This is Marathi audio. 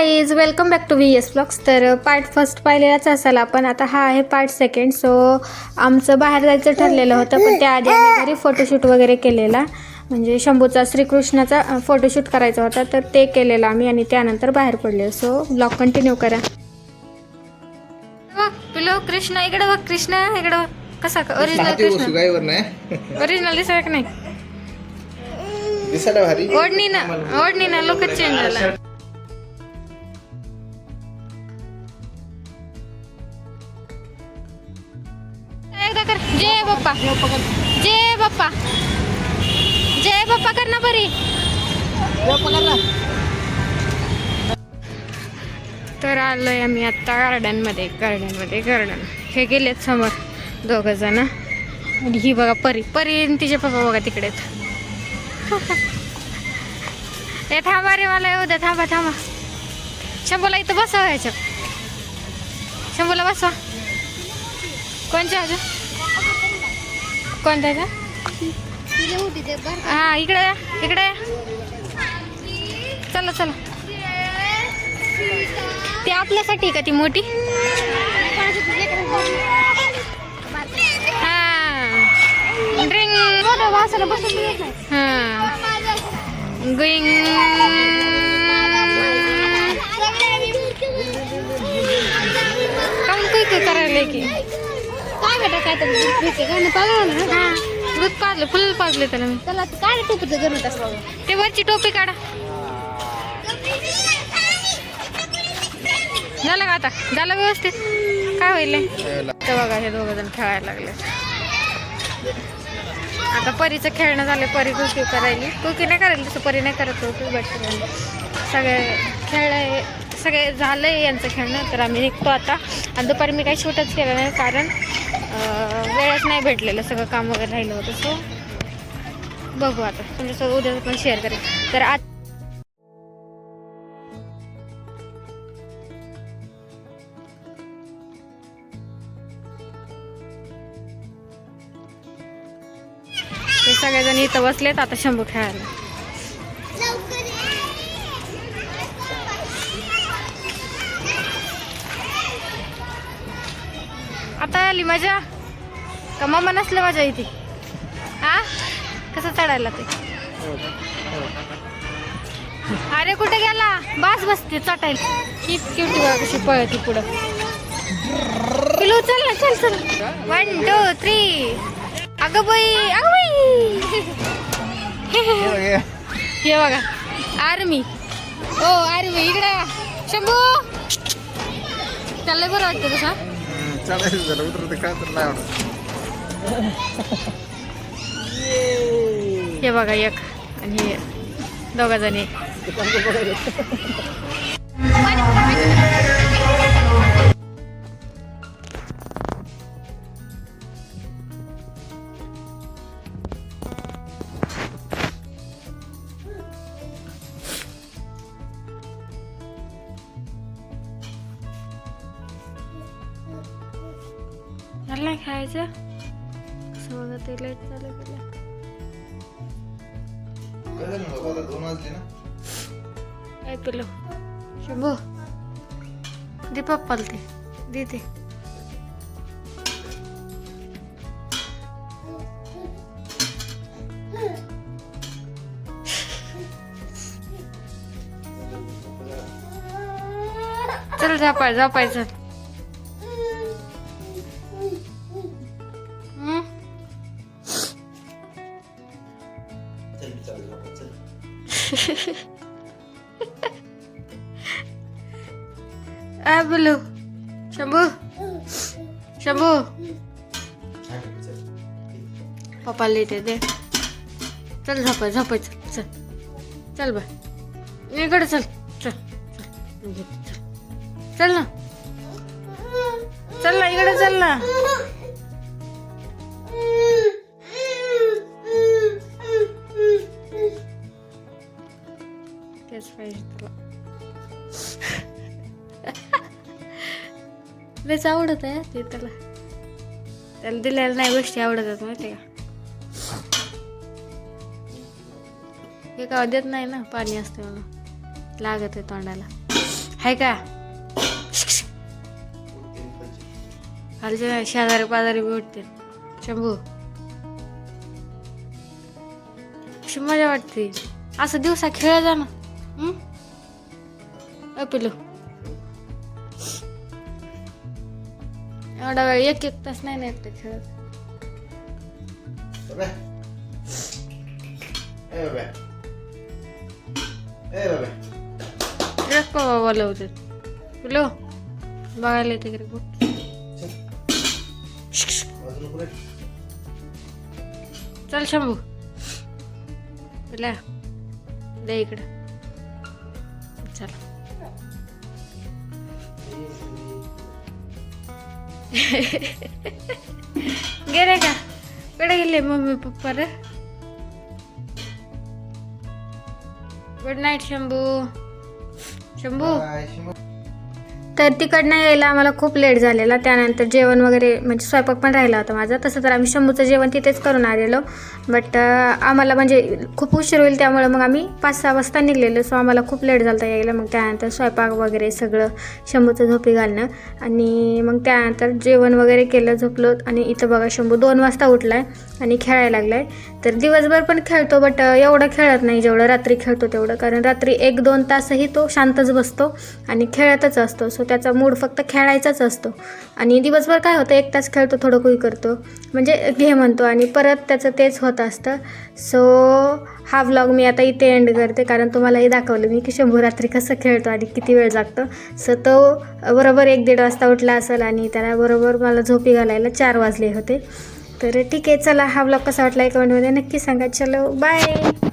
Guys welcome back to V S blogs तर पार्ट फर्स्ट पाहिलेलाच असाल आपण आता हा आहे पार्ट सेकंड सो आमचं बाहेर जायचं ठरलेलं होतं पण त्याआधी आम्ही घरी फोटोशूट वगैरे केलेला. म्हणजे शंभूचा श्रीकृष्णाचा फोटोशूट करायचा होता तर ते केलेलं आम्ही आणि त्यानंतर बाहेर पडले. सो ब्लॉग कंटिन्यू करा. बघ पिलो कृष्ण इकडे बघ कृष्ण इकडे कसा ओरिजिनल कृष्ण? नाही. ओरिजिनल नाही? दिसायला भारी. ओढणी ना ओढणी ना लोकच चेंज झाला. एकदा कर? जय बाप्पा. जय बाप्पा. जय बाप्पा कर ना बरी. तर आलोय आम्ही आता गार्डनमध्ये गार्डनमध्ये गार्डन हे गेलेत समोर दोघ जण. आणि ही बघा परी. परी तिचे पप्पा बघा तिकडे हे थांबा रे मला येऊ द्या थांबा थांबा. शंभूला इथं बसवा ह्याच्यात. शंभूला बसवा. कोणच्या अजून? कोणत्या का? हा इकडे इकडे चला चला. ती आपल्यासाठी का ती मोठी? हा. ड्रिंक हा. गुईंग काऊन काय काय करायला की. काय बेटा काय तर पागल ना? हा. दूध पाजलं फुल पाजले त्याला मी. त्याला काय टोपीचं गणत असलं ते वरची टोपी काढा. झालं का आता? झालं व्यवस्थित. काय होईल? तर बघा हे दोघ जण खेळायला लागले. आता परीचं खेळणं झालं परी कुकी करायली. कुकी नाही करायली तसं परी नाही करत होती बट सगळे खेळ सगळे झालं आहे यांचं खेळणं तर आम्ही निघतो आता. आणि दुपारी मी काही शूटच केलं नाही कारण वेळच नाही भेटलेलं सगळं काम वगैरे राहिलं होतं सो बघू आता. तुमच्यासोबत उद्या पण शेअर करेल तर आज ते सगळेजण इथं बसलेत आता शंभू खेळायला. आता आली मजा. का मम्मा नसलं मजा इथे? हा? कसं चढायला ते? अरे कुठे गेला? बास बसते चटायला. ही क्युटी कशी पळती पुढं. पिलू चल ना चल चल. वन टू थ्री अगं बाई अगं बाई. हे बघा आर्मी. ओ आर्मी इकडे शंभू. चाललंय बरं वाटतं तसं? चालायचं झालं. उतरते काय तर नाही आवडत हे बघा एक आणि हे दोघा जणी. मला नाही खायचं? कसं बघा ते लेट झालं गेलं काय दोन वाजले ना. पिलो? शंभू दे पप्पाला ते दे ते. चल झपाय झपायचं हम्म आ बोलो शंभू शंभू पप्पा लेट दे चल झपाय झपाय चल चल चल बा इकडे चल चल चल चल चल ना चल ना इकडे चल ना लयच आवडत आहे ते त्याला. त्याला दिलेल्या नाही गोष्टी आवडतात माहिती का? हे का देत नाही ना पाणी असते म्हणून. लागत आहे तोंडाला. हाय का? खालचे. खालच्या शेजारी पाजारी बी उठते शंभू. अशी मजा वाटते. असं दिवसा खेळ जा ना. पिलू एवढा वेळ एक एक तास नाही ना एकटं खेळत. ए बाबा. पिलू बघायला येते का बघ. बाजूला पुढे. चल शंभू. पिल्या दे इकडं. गेले का कडे गेले मम्मी पप्पा रे गुड नाईट शंभू शंभू तर तिकडनं यायला आम्हाला खूप लेट झालेला. त्यानंतर जेवण वगैरे म्हणजे स्वयंपाक पण राहिला होता माझा. तसं तर आम्ही शंभूचं जेवण तिथेच करून आलेलो. बट आम्हाला म्हणजे खूप उशीर होईल त्यामुळे मग आम्ही पाच सहा वाजता निघलेलो. सो आम्हाला खूप लेट झालं यायला. मग त्यानंतर स्वयंपाक वगैरे सगळं शंभूचं झोपी घालणं. आणि मग त्यानंतर जेवण वगैरे केलं झोपलो. आणि इथं बघा शंभू दोन वाजता उठलाय आणि खेळायला लागलाय. तर दिवसभर पण खेळतो बट एवढं खेळत नाही जेवढं रात्री खेळतो तेवढं. कारण रात्री एक दोन तासही तो शांतच बसतो आणि खेळतच असतो. सो त्याचा मूड फक्त खेळायचाच असतो. आणि दिवसभर काय होतं एक तास खेळतो थोडं कुई करतो. म्हणजे घे म्हणतो आणि परत त्याचं तेच होत असतं. सो हा व्लॉग मी आता इथे एंड करते. कारण तुम्हालाही दाखवलं मी की शंभू रात्री कसं खेळतो आणि किती वेळ जागतो सो तो बरोबर एक दीड वाजता उठला असेल आणि त्याला बरोबर मला झोपी घालायला चार वाजले होते. तर ठीक आहे चला हा व्लॉग कसा वाटला कमेंटमध्ये नक्की सांगा. चलो बाय